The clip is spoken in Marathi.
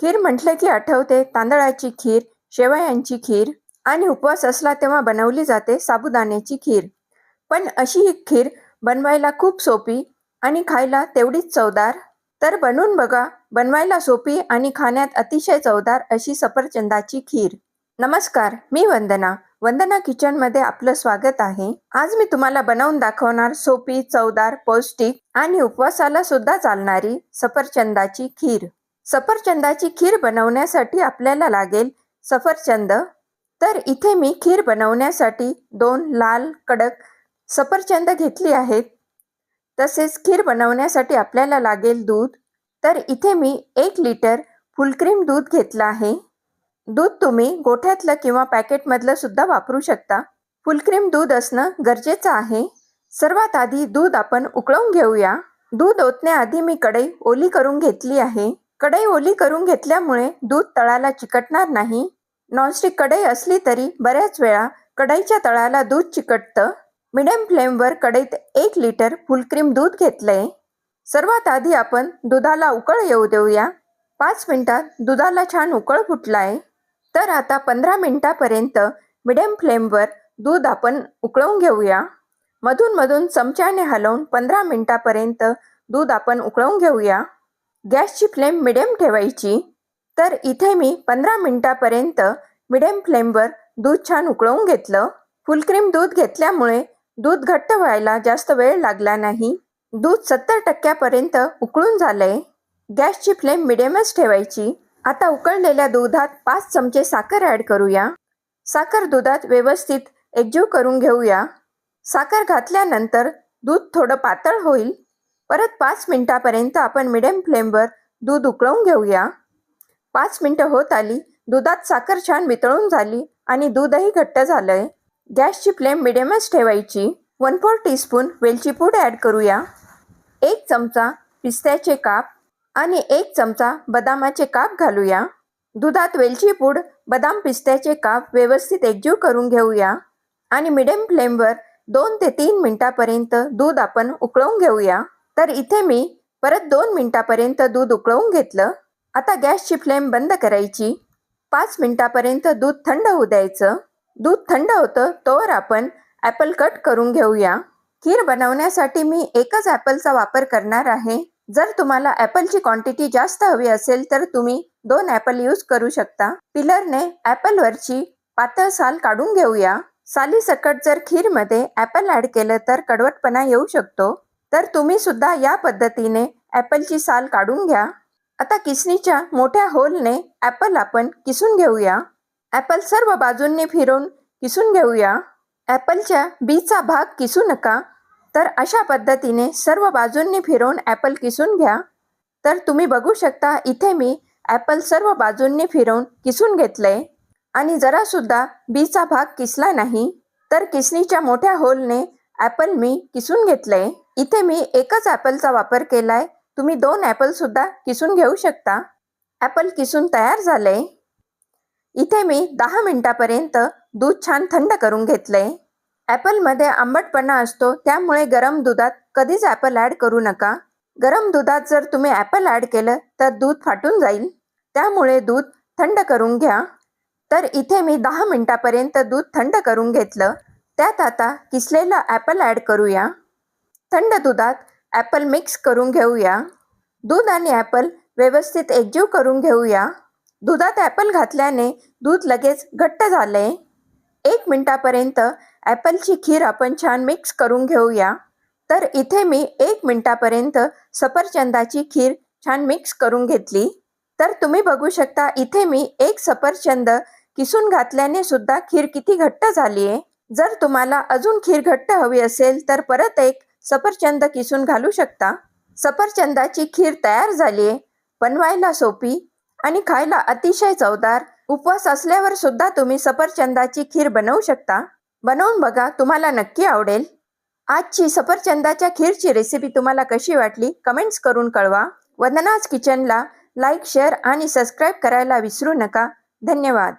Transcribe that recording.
खीर म्हटलं की आठवते तांदळाची खीर शेवयांची खीर आणि उपवास असला तेव्हा बनवली जाते साबुदाण्याची खीर. पण अशी ही खीर बनवायला खूप सोपी आणि खायला तेवढीच चवदार. तर बनवून बघा बनवायला सोपी आणि खाण्यात अतिशय चवदार अशी सफरचंदाची खीर. नमस्कार मी वंदना. वंदना किचनमध्ये आपलं स्वागत आहे. आज मी तुम्हाला बनवून दाखवणार सोपी चवदार पौष्टिक आणि उपवासाला सुद्धा चालणारी सफरचंदाची खीर. सफरचंदाची खीर बनवण्यासाठी आपल्याला लागेल सफरचंद. तर इथे मी खीर बनवण्यासाठी दोन लाल कडक सफरचंद घेतली आहेत. तसेच खीर बनवण्यासाठी आपल्याला लागेल दूध. तर इथे मी एक लिटर फुलक्रीम दूध घेतलं आहे. दूध तुम्ही गोठ्यातलं किंवा पॅकेटमधलं सुद्धा वापरू शकता. फुलक्रीम दूध असणं गरजेचं आहे. सर्वात आधी दूध आपण उकळवून घेऊया. दूध ओतण्याआधी मी कढई ओली करून घेतली आहे. कढई ओली करून घेतल्यामुळे दूध तळाला चिकटणार नाही. नॉनस्टिक कढई असली तरी बऱ्याच वेळा कढईच्या तळाला दूध चिकटतं. मिडियम फ्लेमवर कढईत एक लिटर फुलक्रीम दूध घेतलंय. सर्वात आधी आपण दुधाला उकळ येऊ देऊया. पाच मिनिटात दुधाला छान उकळ फुटलाय. तर आता पंधरा मिनिटापर्यंत मिडियम फ्लेमवर दूध आपण उकळवून घेऊया. मधून मधून चमच्याने हलवून पंधरा मिनिटापर्यंत दूध आपण उकळवून घेऊया. गॅसची फ्लेम मिडियम ठेवायची. तर इथे मी पंधरा मिनटापर्यंत मिडियम फ्लेमवर दूध छान उकळवून घेतलं. फुलक्रीम दूध घेतल्यामुळे दूध घट्ट व्हायला जास्त वेळ लागला नाही. दूध सत्तर टक्क्यापर्यंत उकळून झालंय. गॅसची फ्लेम मिडियमच ठेवायची. आता उकळलेल्या दुधात पाच चमचे साखर ॲड करूया. साखर दुधात व्यवस्थित एकजीव करून घेऊया. साखर घातल्यानंतर दूध थोडं पातळ होईल. परत पाच मिनिटापर्यंत आपण मिडियम फ्लेमवर दूध उकळवून घेऊया. पाच मिनटं होत आली. दुधात साखर छान वितळून झाली आणि दूधही घट्ट झालंय. गॅसची फ्लेम मिडियमच ठेवायची. वन फोर टीस्पून वेलची पूड ॲड करूया. एक चमचा पिस्त्याचे काप आणि एक चमचा बदामाचे काप घालूया. दुधात वेलची पूड बदाम पिस्त्याचे काप व्यवस्थित एकजीव करून घेऊया. आणि मिडियम फ्लेमवर दोन ते तीन मिनटापर्यंत दूध आपण उकळवून घेऊया. तर इथे मी परत दोन मिनटापर्यंत दूध उकळवून घेतलं. आता गॅसची फ्लेम बंद करायची. पाच मिनटापर्यंत दूध थंड होऊ द्यायचं. दूध थंड होतं तोवर आपण ॲपल कट करून घेऊया. खीर बनवण्यासाठी मी एकच ॲपलचा वापर करणार आहे. जर तुम्हाला ॲपलची क्वांटिटी जास्त हवी असेल तर तुम्ही दोन ॲपल यूज करू शकता. पिलरने ॲपलवरची पातळ साल काढून घेऊया. साली सकट जर खीरमध्ये ॲपल ॲड केलं तर कडवटपणा येऊ शकतो. तर तुम्ही सुद्धा या पद्धतीने ॲपलची साल काढून घ्या. आता किसणीच्या मोठ्या होलने ॲपल आपण किसून घेऊया. ॲपल सर्व बाजूंनी फिरून किसून घेऊया. ॲपलच्या बीचा भाग किसू नका. तर अशा पद्धतीने सर्व बाजूंनी फिरवून ॲपल किसून घ्या. तर तुम्ही बघू शकता इथे मी ॲपल सर्व बाजूंनी फिरवून किसून घेतलंय आणि जरासुद्धा बीचा भाग किसला नाही तर किसणीच्या मोठ्या होलने ॲपल मी किसून घेतलंय इथे मी एकच ॲपलचा वापर केलाय. तुम्ही दोन ॲपल सुद्धा किसून घेऊ शकता. ॲपल किसून तयार झालंय. इथे मी दहा मिनिटापर्यंत दूध छान थंड करून घेतलंय. ॲपलमध्ये आंबटपणा असतो त्यामुळे गरम दुधात कधीच ॲपल ॲड करू नका. गरम दुधात जर तुम्ही ॲपल ॲड केलं तर दूध फाटून जाईल. त्यामुळे दूध थंड करून घ्या. तर इथे मी दहा मिनिटापर्यंत दूध थंड करून घेतलं. त्यात आता किसलेलं ॲपल ॲड करूया. थंड दुधात ॲपल मिक्स करून घेऊया. दूध आणि ॲपल व्यवस्थित एकजीव करून घेऊया. दुधात ॲपल घातल्याने दूध लगेच घट्ट झाले. एक मिनटापर्यंत ॲपलची खीर आपण छान मिक्स करून घेऊया. तर इथे मी एक मिनटापर्यंत सफरचंदाची खीर छान मिक्स करून घेतली. तर तुम्ही बघू शकता इथे मी एक सफरचंद किसून घातल्याने सुद्धा खीर किती घट्ट झाली आहे जर तुम्हाला अजून खीर घट्ट हवी असेल तर परत एक सफरचंद किसून घालू शकता. सफरचंदाची खीर तयार झाली आहे. बनवायला सोपी आणि खायला अतिशय चवदार. उपवास असल्यावर सुद्धा तुम्ही सफरचंदाची खीर बनवू शकता. बनवून बघा तुम्हाला नक्की आवडेल. आजची सफरचंदाच्या खीरची रेसिपी तुम्हाला कशी वाटली कमेंट्स करून कळवा. वंदनाज किचनला लाईक शेअर आणि सबस्क्राईब करायला विसरू नका. धन्यवाद.